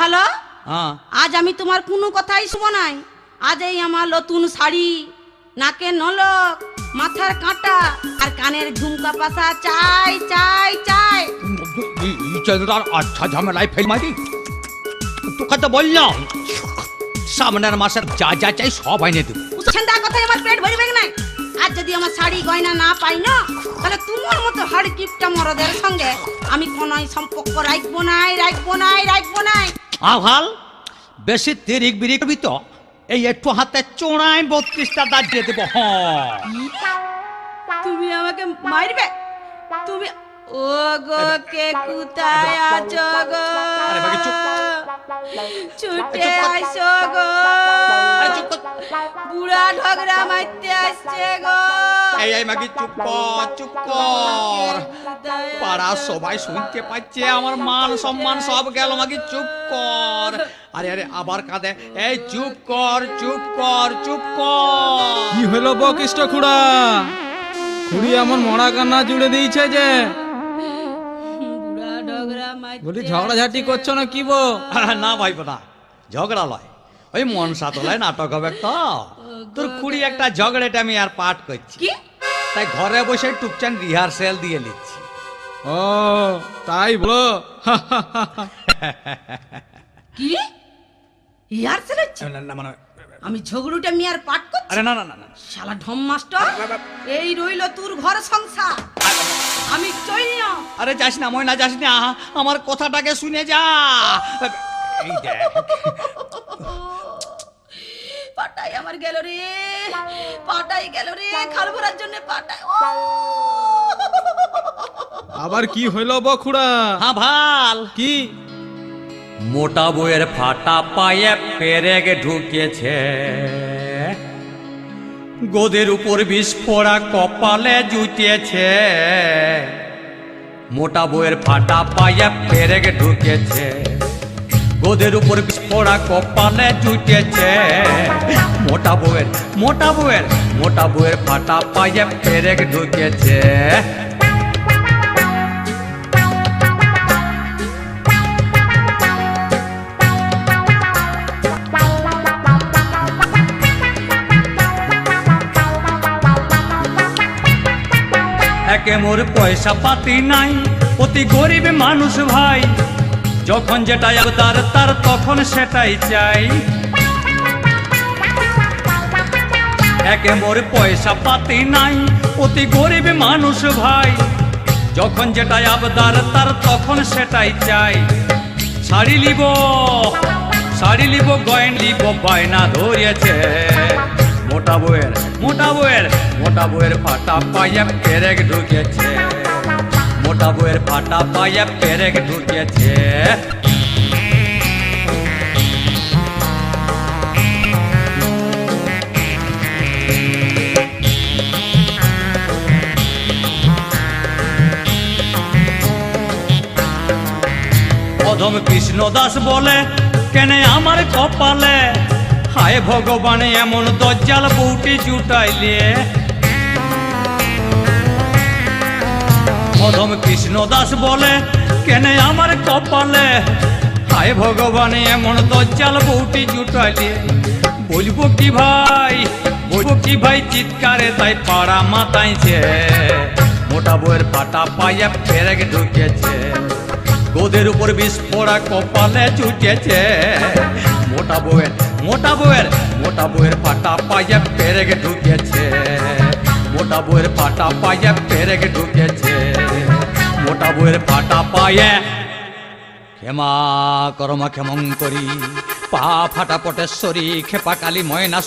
ভালো? হ্যাঁ। আজ আমি তোমার কোনো কথাই শুভ নাই। আজ এই আমার নতুন শাড়ি নাকে নলক মাথার কাঁটা আর কানের ঝুমকা পাশা। চাই চাই চাই। চন্দ্রার আচ্ছা ঝামেলায় ফেল মারি তোকে তো বললাম সামনের মাসের যা যা চাই সব আইনে দেবো। কথায় আমার পেট ভরবে নাই? আজ যদি আমার শাড়ি গয়না না পাই না তাহলে তোমার মরদের সঙ্গে আমি কোনোই সম্পর্ক রাখব নাই রাখব নাই রাখব নাই। আভাল বেশি তিরিক বিরিক করবি তো? এই একটু হাতে চোড়ায় বত্রিশটা দাঁত দিয়ে দেবো হ্যাঁ তুমি আমাকে মারবে? তুমি ও গো কে কোথায় আছো গো? আরে বাকি চুপ। ছুটে। আসো গো। বুড়া ঢগরা মারতে আসছে গো। এই এই মাগি চুপ কর চুপ কর। পাড়া সবাই শুনতে পাচ্ছে আমার মান সম্মান সব গেল মাগি চুপ কর। আরে আরে আবার কাঁদে। এই চুপ কর চুপ কর চুপ কর। কি হলো বকিষ্ট খুড়া? খুড়ি এমন মরা কান্না জুড়ে দিয়েছে যে? বলি ঝগড়াঝাটি করছ না কি বো না ভাই না ঝগড়া লয়। ওই মনসা সাতলায় নাটক হবে তো। তোর কুড়ি একটা ঝগড়াটা আমি আর পাঠ করছি। কি? তাই ঘরে বসে টুকচান রিহার্সেল দিয়ে নিচ্ছি। ও তাই বলো। কি? ইয়ার ছেলেছে না, না, মানে আমি ঝগড়ুটা মিয়ার পাট করছি? আরে না না না না। শালা ঢম মাস্টার এই রইল তোর ঘর সংসার। আমি চইল আরে যাস না ময়না যাস না। আমার কথাটাকে শুনে যা। এই দেখ। পাটাই আমার গেল রে। পাটাই গেল রে খাল ভরার জন্য পাটাই। ও! আবার কি হইল বখুড়া? খুড়া হ্যাঁ ভালো। কি? মোটা বইয়ের ফাটা পায়ে পেরেগ ঢুকেছে। গোদের উপর বিস্ফোরা কপালে জুটেছে। মোটা বইয়ের ফাটা পায়ে পেরেগ ঢুকেছে। গোদের উপর বিস্ফোরা কপালে জুটেছে। মোটা বইয়ের মোটা বইয়ের মোটা বইয়ের ফাটা পায়ে পেরেগ ঢুকেছে। একে মোর পয়সা পাতি নাই, অতি গরিব মানুষ ভাই। যখন যেটা আবদার তার তখন সেটাই চাই। একে মোর পয়সা পাতি নাই, অতি গরিব মানুষ ভাই। যখন যেটা আবদার তার তখন সেটাই চাই। শাড়ি লিব শাড়ি লিব, গয়ন লিব, বায়না ধরিয়েছে। মোটা বইয়ের মোটা বইয়ের মোটা বইয়ের ফাটা পাইয়া পেরেক ঢুকেছে। মোটা বইয়ের ফাটা পাইয়া পেরেক ঢুকেছে। অধম কৃষ্ণ দাস বলে, কেনে আমার কপালে? হায় ভগবান, এমন দজ্জাল বউটি জুটাইলে অধম কৃষ্ণ দাস বলে, কেনে আমার কপালে? হায় ভগবান, এমন দজ্জাল বউটি জুটাইলে। বলব কি ভাই, বলব কি ভাই, চিৎকারে তাই পাড়া মাতাইছে। মোটা বইয়ের পাটা পাইয়া ফেরেক ঢুকেছে। গোদের উপর বিস্ফোরা কপালে জুটেছে মোটা বউয়ের মোটা বউয়ের মোটা বউয়ের পাটা পাইয়া পেরেক ঢুকেছে। মোটা বইয়ের পাটা পাইয়া পেরেক ঢুকেছে। মোটা বইয়ের পাটা পায়ে ক্ষমা করমা ক্ষমং করি। পা ফাটা পটেশ্বরী খেপা কালী, ময়না